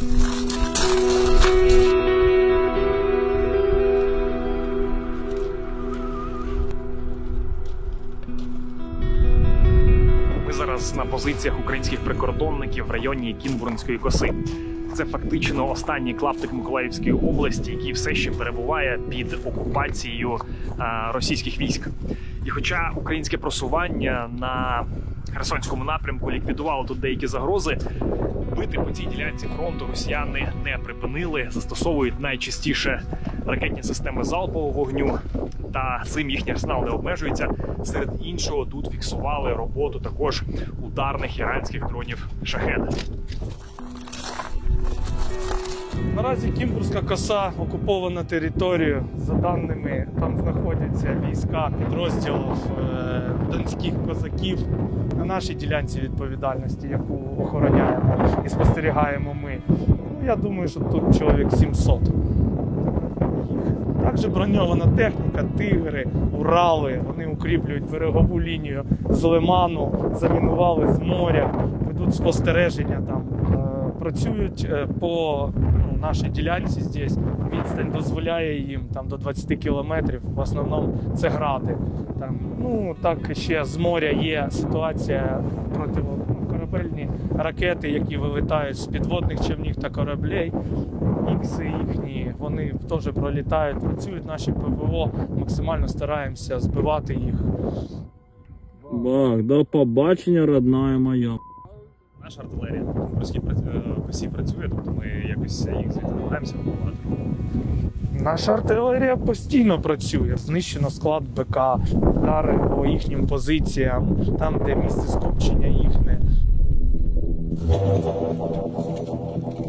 Ми зараз на позиціях українських прикордонників в районі Кінбурнської коси. Це фактично останній клаптик Миколаївської області, який все ще перебуває під окупацією російських військ. І хоча українське просування на Херсонському напрямку ліквідувало тут деякі загрози, бити по цій ділянці фронту росіяни не припинили, застосовують найчастіше ракетні системи залпового вогню. Та цим їхній арсенал не обмежується. Серед іншого тут фіксували роботу також ударних іранських дронів шахед. Наразі Кімбурська коса окупована територією. За даними, там знаходяться війська підрозділів е, донських козаків на нашій ділянці відповідальності, яку охороняємо і спостерігаємо ми. Ну, я думаю, що тут чоловік 700. їх. Також броньована техніка, тигри, Урали. Вони укріплюють берегову лінію з лиману, замінували з моря, ведуть спостереження там. Працюють е, по ну, нашій ділянці здесь. Відстань дозволяє їм там до 20 кілометрів. В основному це гради. Там, ну так ще з моря є ситуація проти корабельні ракети, які вилітають з підводних човнів та кораблей. Ікси їхні, вони теж пролітають, працюють наші ПВО. Максимально стараємося збивати їх. Бах, до побачення, родная моя. Наша артилерія Кінбурзькій косі працює, тобто ми якось їх звідти намагаємося вибивати. Наша артилерія постійно працює. Знищено склад БК, удари по їхнім позиціям, там, де місце скупчення їхнє.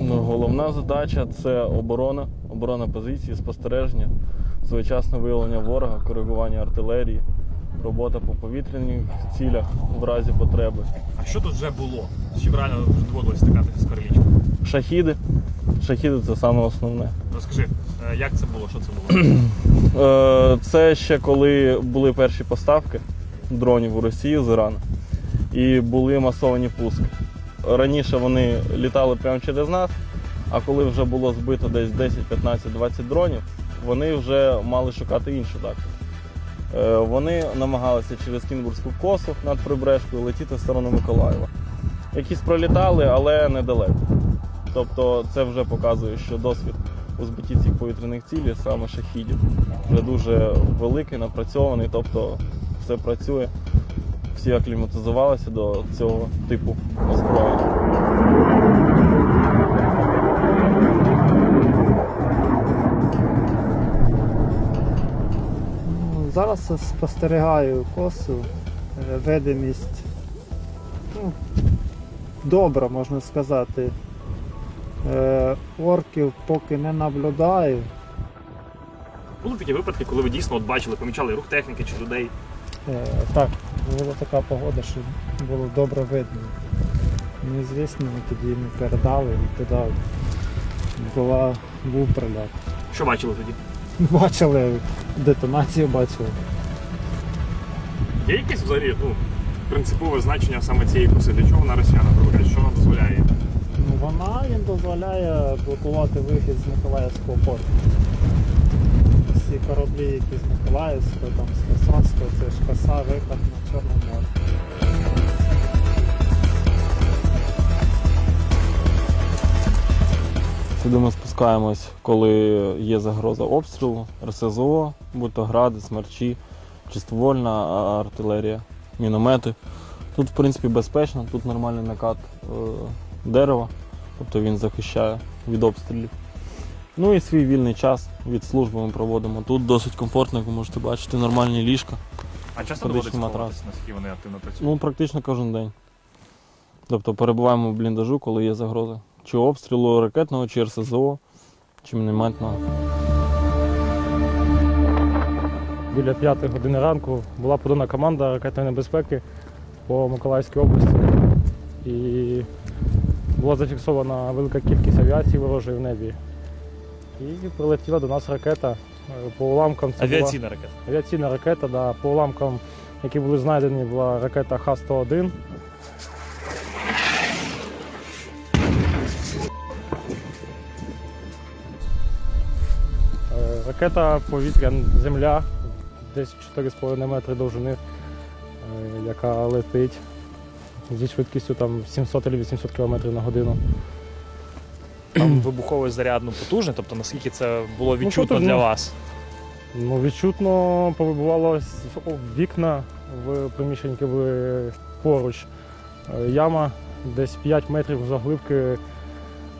Ну, головна задача це оборона, оборона позиції, спостереження, своєчасне виявлення ворога, коригування артилерії, робота по повітряних цілях в разі потреби. А що тут вже було? З чим реально вже доводилось стикатися з королічкою? Шахіди. Шахіди це саме основне. Розкажи, е, як це було, що це було? Е, Це ще коли були перші поставки дронів у Росію з Ірану і були масовані пуски. Раніше вони літали прямо через нас, а коли вже було збито десь 10, 15, 20 дронів, вони вже мали шукати іншу тактику. Е, Вони намагалися через Кінгурську косу над прибережкою летіти в сторону Миколаєва. Якісь пролітали, але недалеко. Тобто це вже показує, що досвід у збитті цих повітряних цілей, саме шахідів, вже дуже великий, напрацьований, тобто все працює. Всі акліматизувалися до цього типу озброєння. Зараз спостерігаю косу, е, видимість ну, добра, можна сказати. Е, Орків поки не наблюдаю. Були такі випадки, коли ви дійсно от бачили, помічали рух техніки чи людей. Е, Так, була така погода, що було добре видно. Ну, звісно, ми тоді не передали і туди була, був прильот. Що бачили тоді? Бачили, детонацію бачили. Є якесь взагалі ну, принципове значення саме цієї коси? Для чого вона росіянам проводять? Що вона дозволяє? Ну, вона їм дозволяє блокувати вихід з Миколаївського порту. Всі кораблі, які з Миколаївського, там, з Херсонського, це ж коса, виход на Чорне море. Сюди ми спускаємось, коли є загроза обстрілу, РСЗО, будь то гради, смерчі, чистовольна а- артилерія, міномети. Тут, в принципі, безпечно, тут нормальний накат е, дерева, тобто він захищає від обстрілів. Ну і свій вільний час від служби ми проводимо. Тут досить комфортно, як ви можете бачити, нормальні ліжка. А часто доводиться матрас. наскільки вони активно працюють? Ну, практично кожен день. Тобто перебуваємо в бліндажу, коли є загроза. Чи обстрілу ракетного, чи РСЗО, чи мінометного. Біля 5 години ранку була подана команда ракетної небезпеки по Миколаївській області. І була зафіксована велика кількість авіації ворожої в небі. І прилетіла до нас ракета е, по уламкам. Це була Авіаційна ракета. авіаційна ракета, да, по уламкам, які були знайдені, була ракета Х-101. Ракета, повітря, земля, десь 4,5 метри довжини, е, яка летить зі швидкістю там 700 або 800 км на годину. Там вибуховий заряд ну, потужний, тобто наскільки це було відчутно потужно. для вас? Ну, відчутно повибувало вікна в приміщенні були поруч. Е, Яма десь 5 метрів заглибки.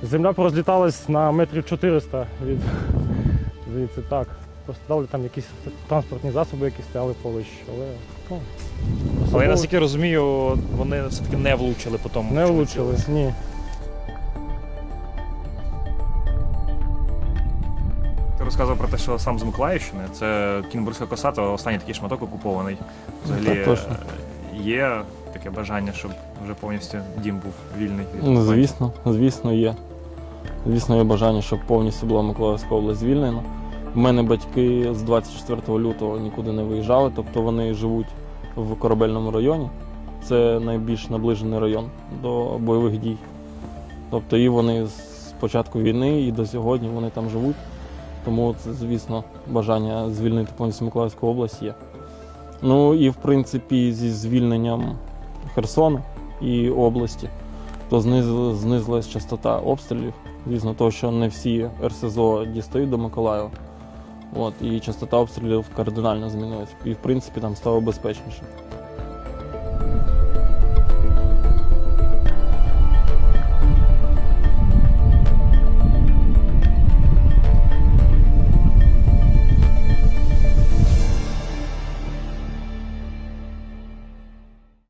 Земля порозліталась на метрів 400 від звідси так. Пострадали там якісь транспортні засоби, які стояли поруч. Але ну, Але я наскільки розумію, вони все-таки не влучили по тому. не влучили. Ні. Ти розказував про те, що сам з Миколаївщини, це Кінбурзька коса, то останній такий шматок окупований. Взагалі Так, точно. е, є таке бажання, щоб вже повністю дім був вільний Ну. Звісно, звісно, є. Звісно, є бажання, щоб повністю була Миколаївська область звільнена. У мене батьки з 24 лютого нікуди не виїжджали, тобто вони живуть в корабельному районі. Це найбільш наближений район до бойових дій. Тобто і вони з початку війни і до сьогодні вони там живуть. Тому це, звісно, бажання звільнити повністю Миколаївську область є. Ну і в принципі зі звільненням Херсону і області то знизили- знизилась частота обстрілів. Звісно, того, що не всі РСЗО дістають до Миколаєва. От, і частота обстрілів кардинально змінилась. І в принципі там стало безпечніше.